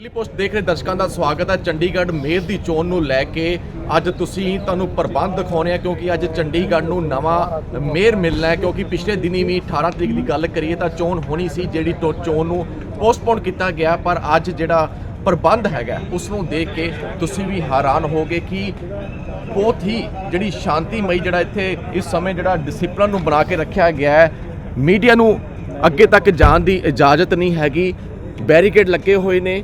Daily post ਦੇਖ ਰਹੇ ਦਰਸ਼ਕਾਂ ਦਾ ਸਵਾਗਤ ਹੈ। ਚੰਡੀਗੜ੍ਹ ਮੇਅਰ ਦੀ ਚੋਣ ਨੂੰ ਲੈ ਕੇ ਅੱਜ ਤੁਸੀਂ ਤੁਹਾਨੂੰ ਪ੍ਰਬੰਧ ਦਿਖਾਉਣੇ ਆ, ਕਿਉਂਕਿ ਅੱਜ ਚੰਡੀਗੜ੍ਹ ਨੂੰ ਨਵਾਂ ਮੇਅਰ ਮਿਲਣਾ ਹੈ, ਕਿਉਂਕਿ ਪਿਛਲੇ ਦਿਨੀ ਵੀ 18 ਤਰੀਕ ਦੀ ਗੱਲ ਕਰੀਏ ਤਾਂ ਚੋਣ ਹੋਣੀ ਸੀ, ਜਿਹੜੀ ਤੋਂ ਚੋਣ ਨੂੰ ਪੋਸਟਪੋਨ ਕੀਤਾ ਗਿਆ, ਪਰ ਅੱਜ ਜਿਹੜਾ ਪ੍ਰਬੰਧ ਹੈਗਾ, ਉਸ ਨੂੰ ਦੇਖ ਕੇ ਤੁਸੀਂ ਵੀ ਹੈਰਾਨ ਹੋਗੇ ਕਿ ਬਹੁਤ ਹੀ ਜਿਹੜੀ ਸ਼ਾਂਤੀਮਈ ਜਿਹੜਾ ਇੱਥੇ ਇਸ ਸਮੇਂ ਜਿਹੜਾ ਡਿਸਪਲਿਨ ਨੂੰ ਬਣਾ ਕੇ ਰੱਖਿਆ ਗਿਆ ਹੈ। ਮੀਡੀਆ ਨੂੰ ਅੱਗੇ ਤੱਕ ਜਾਣ ਦੀ ਇਜਾਜ਼ਤ ਨਹੀਂ ਹੈਗੀ। ਬੈਰੀਕੇਡ ਲੱਗੇ ਹੋਏ ਨੇ।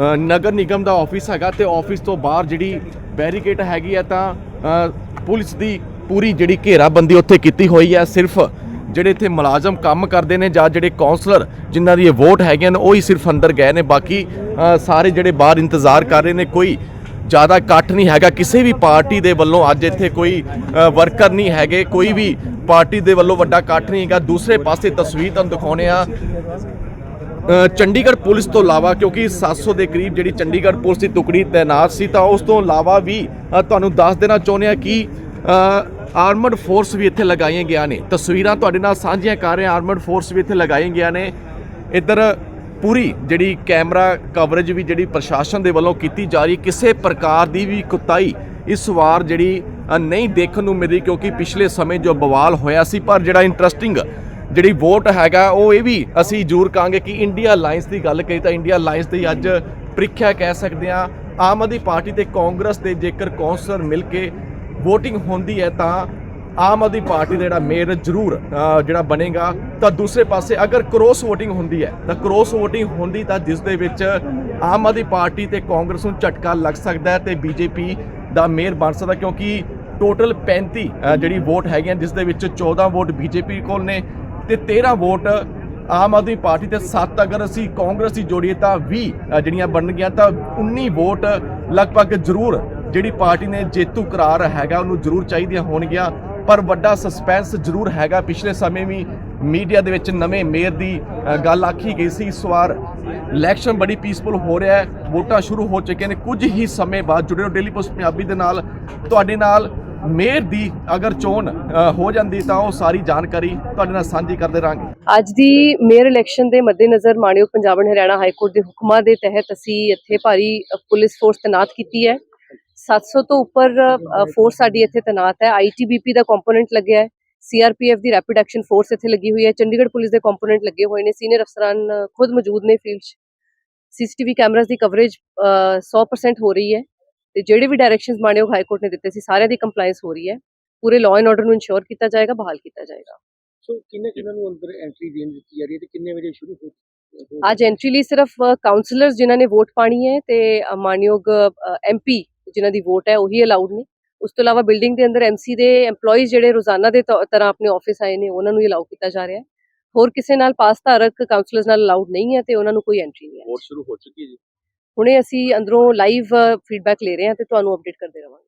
ਨਗਰ ਨਿਗਮ ਦਾ ਆਫਿਸ ਹੈਗਾ ਤੇ ਆਫਿਸ ਤੋਂ ਬਾਹਰ ਜਿਹੜੀ ਬੈਰੀਕੇਡ ਹੈਗੀ ਆ ਤਾਂ ਪੁਲਿਸ ਦੀ ਪੂਰੀ ਜਿਹੜੀ ਘੇਰਾਬੰਦੀ ਉੱਥੇ ਕੀਤੀ ਹੋਈ ਹੈ ਸਿਰਫ ਜਿਹੜੇ ਇੱਥੇ ਮੁਲਾਜ਼ਮ ਕੰਮ ਕਰਦੇ ਨੇ ਜਾਂ ਜਿਹੜੇ ਕਾਉਂਸਲਰ ਜਿਨ੍ਹਾਂ ਦੀ ਇਹ ਵੋਟ ਹੈਗੀਆਂ ਨੇ, ਉਹ ਹੀ ਸਿਰਫ ਅੰਦਰ ਗਏ ਨੇ। ਬਾਕੀ ਸਾਰੇ ਜਿਹੜੇ ਬਾਹਰ ਇੰਤਜ਼ਾਰ ਕਰ ਰਹੇ ਨੇ, ਕੋਈ ਜ਼ਿਆਦਾ ਇਕੱਠ ਨਹੀਂ ਹੈਗਾ। ਕਿਸੇ ਵੀ ਪਾਰਟੀ ਦੇ ਵੱਲੋਂ ਅੱਜ ਇੱਥੇ ਕੋਈ ਵਰਕਰ ਨਹੀਂ ਹੈਗੇ, ਕੋਈ ਵੀ ਪਾਰਟੀ ਦੇ ਵੱਲੋਂ ਵੱਡਾ ਇਕੱਠ ਨਹੀਂ ਹੈਗਾ। ਦੂਸਰੇ ਪਾਸੇ ਤਸਵੀਰ ਤੁਹਾਨੂੰ ਦਿਖਾਉਣੇ ਆ ਚੰਡੀਗੜ੍ਹ ਪੁਲਿਸ ਤੋਂ ਇਲਾਵਾ, ਕਿਉਂਕਿ 700 ਦੇ ਕਰੀਬ ਜਿਹੜੀ ਚੰਡੀਗੜ੍ਹ ਪੁਲਿਸ ਦੀ ਟੁਕੜੀ ਤਾਇਨਾਤ ਸੀ, ਤਾਂ ਉਸ ਤੋਂ ਇਲਾਵਾ ਵੀ ਤੁਹਾਨੂੰ ਦੱਸ ਦੇਣਾ ਚਾਹੁੰਦੇ ਆ ਕਿ ਆਰਮਡ ਫੋਰਸ ਵੀ ਇੱਥੇ ਲਗਾਈਆਂ ਗਿਆ ਨੇ। ਤਸਵੀਰਾਂ ਤੁਹਾਡੇ ਨਾਲ ਸਾਂਝੀਆਂ ਕਰ ਰਹੇ ਆਰਮਡ ਫੋਰਸ ਵੀ ਇੱਥੇ ਲਗਾਈਆਂ ਗਿਆ ਨੇ। ਇੱਧਰ ਪੂਰੀ ਜਿਹੜੀ ਕੈਮਰਾ ਕਵਰੇਜ ਵੀ ਜਿਹੜੀ ਪ੍ਰਸ਼ਾਸਨ ਦੇ ਵੱਲੋਂ ਕੀਤੀ ਜਾ ਰਹੀ, ਕਿਸੇ ਪ੍ਰਕਾਰ ਦੀ ਵੀ ਕੁਤਾਈ ਇਸ ਵਾਰ ਜਿਹੜੀ ਨਹੀਂ ਦੇਖਣ ਨੂੰ ਮਿਲੀ, ਕਿਉਂਕਿ ਪਿਛਲੇ ਸਮੇਂ ਜੋ ਬਵਾਲ ਹੋਇਆ ਸੀ, ਪਰ ਜਿਹੜਾ ਇੰਟਰਸਟਿੰਗ ਜਿਹੜੀ ਵੋਟ ਹੈਗਾ, ਉਹ ਇਹ ਵੀ ਅਸੀਂ ਜ਼ਰੂਰ ਕਹਾਂਗੇ ਕਿ ਇੰਡੀਆ ਅਲਾਈਅੰਸ ਦੀ ਗੱਲ ਕਰੀ ਤਾਂ ਇੰਡੀਆ ਅਲਾਈਅੰਸ ਦੀ ਅੱਜ ਪ੍ਰੀਖਿਆ ਕਹਿ ਸਕਦੇ ਆ ਆਮ ਆਦਮੀ ਪਾਰਟੀ ਤੇ ਕਾਂਗਰਸ ਦੇ ਜੇਕਰ ਕੌਂਸਲਰ ਮਿਲ ਕੇ VOTING ਹੁੰਦੀ ਹੈ ਤਾਂ ਆਮ ਆਦਮੀ ਪਾਰਟੀ ਦਾ ਜਿਹੜਾ ਮੇਅਰ ਜ਼ਰੂਰ ਜਿਹੜਾ ਬਣੇਗਾ। ਤਾਂ ਦੂਸਰੇ ਪਾਸੇ ਅਗਰ ਕ੍ਰੋਸ VOTING ਹੁੰਦੀ ਹੈ, ਤਾਂ ਕ੍ਰੋਸ VOTING ਹੁੰਦੀ ਤਾਂ ਜਿਸ ਦੇ ਵਿੱਚ ਆਮ ਆਦਮੀ ਪਾਰਟੀ ਤੇ ਕਾਂਗਰਸ ਨੂੰ ਝਟਕਾ ਲੱਗ ਸਕਦਾ ਹੈ ਤੇ ਬੀਜੇਪੀ ਦਾ ਮੇਅਰ ਬਣ ਸਕਦਾ, ਕਿਉਂਕਿ ਟੋਟਲ 35 ਜਿਹੜੀ ਵੋਟ ਹੈਗੀਆਂ, ਜਿਸ ਦੇ ਵਿੱਚ 14 ਵੋਟ ਬੀਜੇਪੀ ਕੋਲ ਨੇ। ਤੇ 13 ਵੋਟ ਆਮ ਆਦਮੀ ਪਾਰਟੀ ਤੇ 7 ਅਗਰ ਅਸੀਂ ਕਾਂਗਰਸ ਦੀ ਜੋੜੀਏ ਤਾਂ 20 ਜਿਹੜੀਆਂ ਬਣ ਬਣਨਗੀਆਂ ਤਾਂ 19 ਵੋਟ ਲਗਭਗ ਜ਼ਰੂਰ ਜਿਹੜੀ ਪਾਰਟੀ ਨੇ ਜੇਤੂ ਕਰਾਰ ਹੈਗਾ ਉਹਨੂੰ ਜ਼ਰੂਰ ਚਾਹੀਦੀਆਂ ਹੋਣਗੀਆਂ। ਪਰ ਵੱਡਾ ਸਸਪੈਂਸ ਜ਼ਰੂਰ ਹੈਗਾ। ਪਿਛਲੇ ਸਮੇਂ ਵੀ ਮੀਡੀਆ ਦੇ ਵਿੱਚ ਨਵੇਂ ਮੇਅਰ ਦੀ ਗੱਲ ਆਖੀ ਗਈ ਸੀ। ਇਸ ਵਾਰ ਇਲੈਕਸ਼ਨ ਬੜੀ ਪੀਸਫੁਲ ਹੋ ਰਿਹਾ ਹੈ। ਵੋਟਾਂ ਸ਼ੁਰੂ ਹੋ ਚੁੱਕੀਆਂ ਨੇ। ਕੁਝ ਹੀ ਸਮੇਂ ਬਾਅਦ ਜੁੜੇ ਹੋ ਡੇਲੀ ਪੋਸਟ ਪੰਜਾਬੀ ਦੇ ਨਾਲ। ਤੁਹਾਡੇ ਨਾਲ ਮੇਅਰ ਦੀ ਅਗਰ ਚੋਣ ਹੋ ਜਾਂਦੀ ਤਾਂ ਉਹ ਸਾਰੀ ਜਾਣਕਾਰੀ ਤੁਹਾਡੇ ਨਾਲ ਸਾਂਝੀ ਕਰਦੇ ਰਹਾਂਗੇ ਅੱਜ ਦੀ ਮੇਅਰ ਇਲੈਕਸ਼ਨ ਦੇ ਮੱਦੇਨਜ਼ਰ ਮਾਣਯੋਗ Punjab and Haryana high court ਦੇ ਹੁਕਮਾਂ ਦੇ ਤਹਿਤ ਅਸੀਂ ਇੱਥੇ ਭਾਰੀ ਪੁਲਿਸ ਫੋਰਸ ਤੈਨਾਤ ਕੀਤੀ ਹੈ। 700 ਤੋਂ ਉੱਪਰ ਫੋਰਸ ਸਾਡੀ ਇੱਥੇ ਤੈਨਾਤ ਹੈ। ਆਈਟੀਬੀਪੀ ਦਾ ਕੰਪੋਨੈਂਟ ਲੱਗਿਆ ਹੈ। ਸੀਆਰਪੀਐਫ ਦੀ ਰੈਪਿਡ ਐਕਸ਼ਨ ਫੋਰਸ ਇੱਥੇ ਲੱਗੀ ਹੋਈ ਹੈ। ਚੰਡੀਗੜ੍ਹ ਪੁਲਿਸ ਦੇ ਕੰਪੋਨੈਂਟ ਲੱਗੇ ਹੋਏ ਨੇ। ਸੀਨੀਅਰ ਅਫਸਰਾਂ ਖੁਦ ਮੌਜੂਦ ਨੇ ਫੀਲਡ 'ਚ। ਸੀਸੀਟੀਵੀ ਕੈਮਰਾਸ ਦੀ ਕਵਰੇਜ 100% ਹੋ ਰਹੀ ਹੈ। ਤੇ ਜਿਹੜੇ ਵੀ ਡਾਇਰੈਕਸ਼ਨਸ ਮਾਣਯੋਗ ਹਾਈ ਕੋਰਟ ਨੇ ਦਿੱਤੇ ਸੀ ਸਾਰਿਆਂ ਦੀ ਕੰਪਲਾਈਂਸ ਹੋ ਰਹੀ ਹੈ। ਪੂਰੇ ਲਾਅ ਐਂਡ ਆਰਡਰ ਨੂੰ ਇਨਸ਼ੋਰ ਕੀਤਾ ਜਾਏਗਾ ਬਹਾਲ ਕੀਤਾ ਜਾਏਗਾ। ਸੋ ਕਿੰਨੇ ਕਿੰਨਾਂ ਨੂੰ ਅੰਦਰ ਐਂਟਰੀ ਦੇਣ ਦਿੱਤੀ ਜਾ ਰਹੀ ਹੈ ਤੇ ਕਿੰਨੇ ਵਜੇ ਸ਼ੁਰੂ ਹੋ ਹੋ- ਅੱਜ ਐਂਟਰੀ ਲਈ ਸਿਰਫ ਕਾਉਂਸਲਰਸ ਜਿਨ੍ਹਾਂ ਨੇ ਵੋਟ ਪਾਣੀ ਹੈ ਤੇ ਮਾਨਯੋਗ ਐਮਪੀ ਜਿਨ੍ਹਾਂ ਦੀ ਵੋਟ ਹੈ ਉਹੀ ਅਲਾਉਡ ਨੇ। ਉਸ ਤੋਂ ਇਲਾਵਾ ਬਿਲਡਿੰਗ ਦੇ ਅੰਦਰ ਐਮਸੀ ਦੇ EMPLOYEES ਜਿਹੜੇ ਰੋਜ਼ਾਨਾ ਦੇ ਤਰ੍ਹਾਂ ਆਪਣੇ ਆਫਿਸ ਆਏ ਨੇ ਉਹਨਾਂ ਨੂੰ ਅਲਾਉ ਕੀਤਾ ਜਾ ਰਿਹਾ ਹੈ। ਹੋਰ ਕਿਸੇ ਨਾਲ ਪਾਸ ਧਾਰਕ ਕਾਉਂਸਲਰਸ ਨਾਲ ਅਲਾਉਡ ਨਹੀਂ ਹੈ ਤੇ ਉਹਨਾਂ ਨੂੰ ਕੋਈ ਐਂਟਰੀ ਨਹੀਂ ਹੈ। ਵੋਟ ਸ਼ੁਰੂ ਹੋ ਚੁੱਕੀ ਹੈ ਜੀ। ਹੁਣੇ ਅਸੀਂ ਅੰਦਰੋਂ ਲਾਈਵ ਫੀਡਬੈਕ ਲੈ ਰਹੇ ਹਾਂ ਤੇ ਤੁਹਾਨੂੰ ਅਪਡੇਟ ਕਰਦੇ ਰਵਾਂਗੇ।